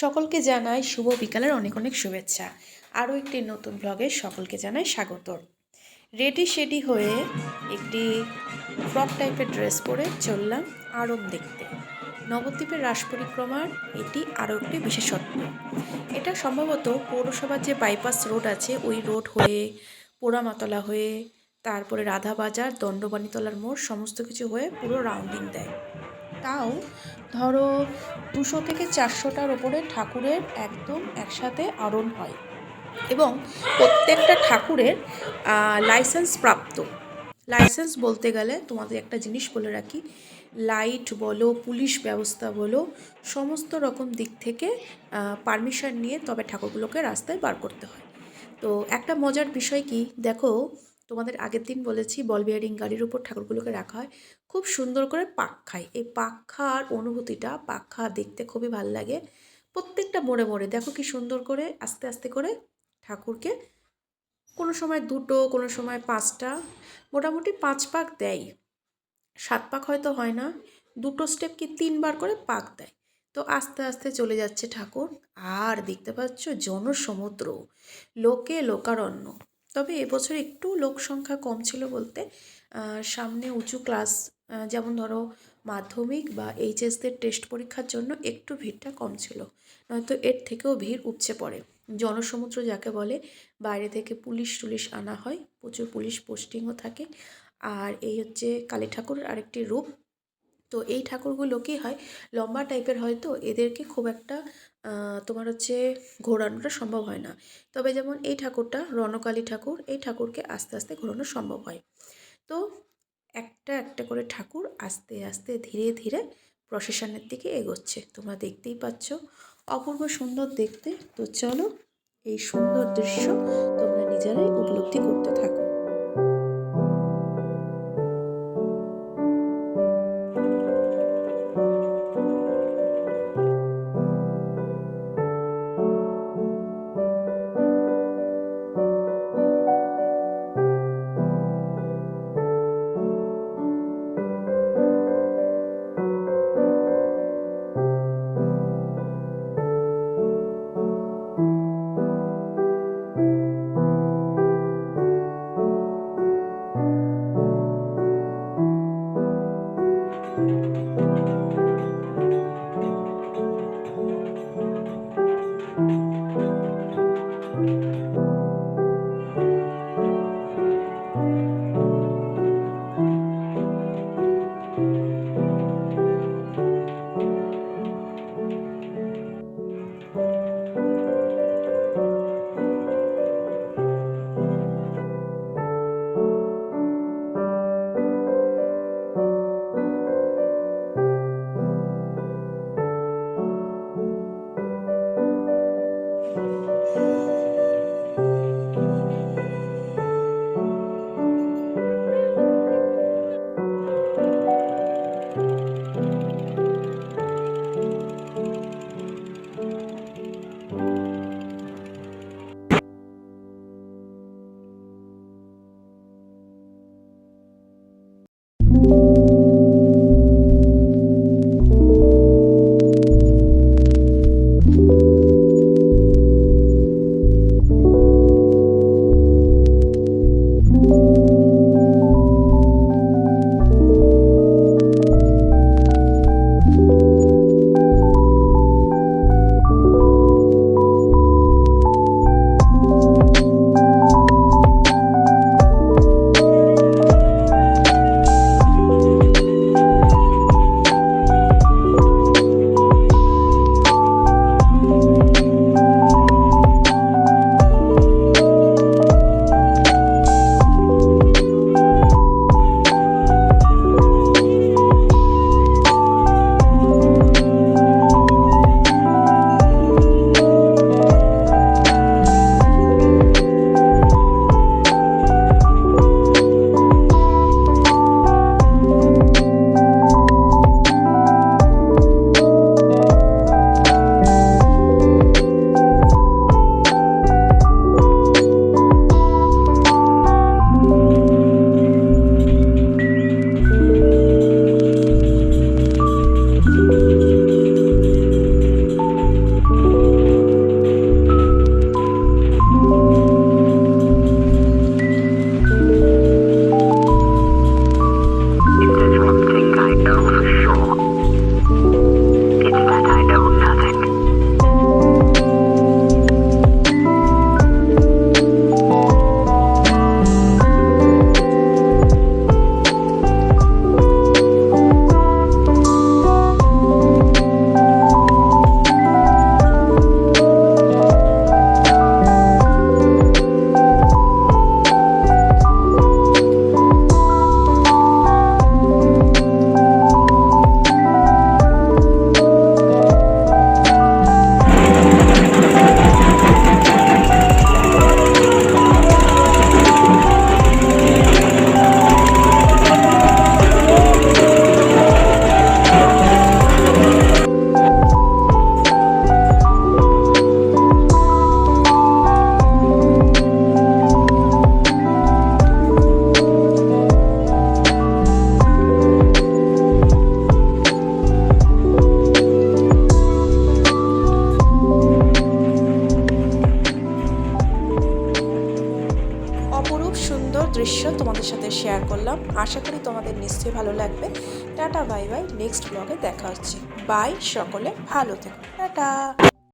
সকলকে জানাই শুভ বিকালের অনেক অনেক শুভেচ্ছা। আরও একটি নতুন ব্লগে সকলকে জানাই স্বাগত। রেডি শেডি হয়ে একটি ফ্রক টাইপের ড্রেস পরে চললাম আরব দেখতে। নবদ্বীপের রাস পরিক্রমার এটি আরও একটি বিশেষত্ব। এটা সম্ভবত পৌরসভার যে বাইপাস রোড আছে, ওই রোড হয়ে পোড়ামাতলা হয়ে, তারপরে রাধাবাজার, দণ্ডবাণীতলার মোড়, সমস্ত কিছু হয়ে পুরো রাউন্ডিং দেয়। তাও ধরো দুশো থেকে চারশোটার ওপরে ঠাকুরের একদম একসাথে আরণ হয় এবং প্রত্যেকটা ঠাকুরের লাইসেন্স প্রাপ্ত। লাইসেন্স বলতে গেলে তোমাদের একটা জিনিস বলে রাখি লাইট বলো পুলিশ ব্যবস্থা বলো, সমস্ত রকম দিক থেকে পারমিশন নিয়ে তবে ঠাকুরগুলোকে রাস্তায় বার করতে হয়। তো একটা মজার বিষয় কি? দেখো তোমাদের আগের দিন বলেছি, বল বিয়ারিং গাড়ির উপর ঠাকুরগুলোকে রাখা হয়। খুব সুন্দর করে পাক খায়। এই পাক খাওয়ার অনুভূতিটা, পাক খাওয়া দেখতে খুবই ভালো লাগে। প্রত্যেকটা মোড়ে মোড়ে দেখো কি সুন্দর করে আস্তে আস্তে করে ঠাকুরকে কোনো সময় দুটো, কোনো সময় পাঁচটা, মোটামুটি পাঁচ পাক দেয়। সাত পাক হয়তো হয় না, দুটো স্টেপ কি তিনবার করে পাক দেয়। তো আস্তে আস্তে চলে যাচ্ছে ঠাকুর। আর দেখতে পাচ্ছ জনসমুদ্র, লোকে লোকারণ্য। তবে এবছর একটু লোক সংখ্যা কম ছিল বলতে সামনে উঁচু ক্লাস যেমন ধরো মাধ্যমিক বা এইচএসদের টেস্ট পরীক্ষার জন্য একটু ভিড়টা কম ছিল। নয়তো এর থেকেও ভিড় উপচে পড়ে। জনসমুদ্র যাকে বলে, বাইরে থেকে পুলিশ টুলিশ আনা হয়, প্রচুর পুলিশ পোস্টিংও থাকে। আর এই হচ্ছে কালী ঠাকুরের আরেকটি রূপ। তো এই ঠাকুরগুলো কী হয়, লম্বা টাইপের হয়তো এদেরকে খুব একটা তোমার হচ্ছে ঘোরানোটা সম্ভব হয় না। তবে যেমন এই ঠাকুরটা, রণকালী ঠাকুর, এই ঠাকুরকে আস্তে আস্তে ঘোরানো সম্ভব হয়। তো একটা একটা করে ঠাকুর আস্তে আস্তে, ধীরে ধীরে প্রসেশনের দিকে এগোচ্ছে। তোমরা দেখতেই পাচ্ছ। অপূর্ব সুন্দর দেখতে। তো চলো এই সুন্দর দৃশ্য তোমরা নিজেরাই উপলব্ধি করতে থাকো। দৃশ্য তোমাদের সাথে শেয়ার করলাম। আশা করি তোমাদের নিশ্চয়ই ভালো লাগবে। টাটা বাই বাই নেক্সট ব্লগে দেখা হচ্ছে। বাই সকলে ভালো থেকো। টাটা!